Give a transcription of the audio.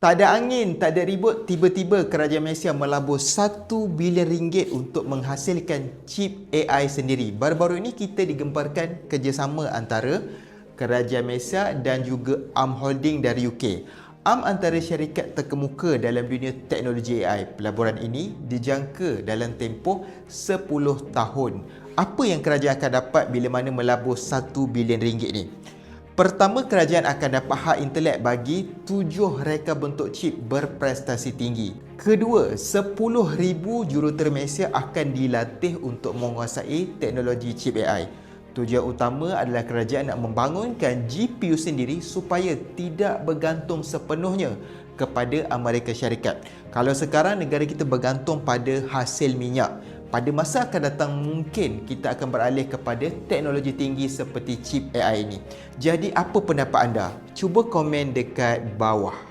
Tak ada angin, tak ada ribut, tiba-tiba kerajaan Malaysia melabur 1 bilion ringgit untuk menghasilkan chip AI sendiri. Baru-baru ini kita digemparkan kerjasama antara kerajaan Malaysia dan juga ARM Holding dari UK. ARM antara syarikat terkemuka dalam dunia teknologi AI. Pelaburan ini dijangka dalam tempoh 10 tahun. Apa yang kerajaan akan dapat bila mana melabur 1 bilion ringgit ni? Pertama, kerajaan akan dapat hak intelek bagi tujuh reka bentuk chip berprestasi tinggi. Kedua, 10,000 jurutera Malaysia akan dilatih untuk menguasai teknologi chip AI. Tujuan utama adalah kerajaan nak membangunkan GPU sendiri supaya tidak bergantung sepenuhnya kepada Amerika Syarikat. Kalau sekarang negara kita bergantung pada hasil minyak, pada masa akan datang mungkin kita akan beralih kepada teknologi tinggi seperti chip AI ini. Jadi apa pendapat anda? Cuba komen dekat bawah.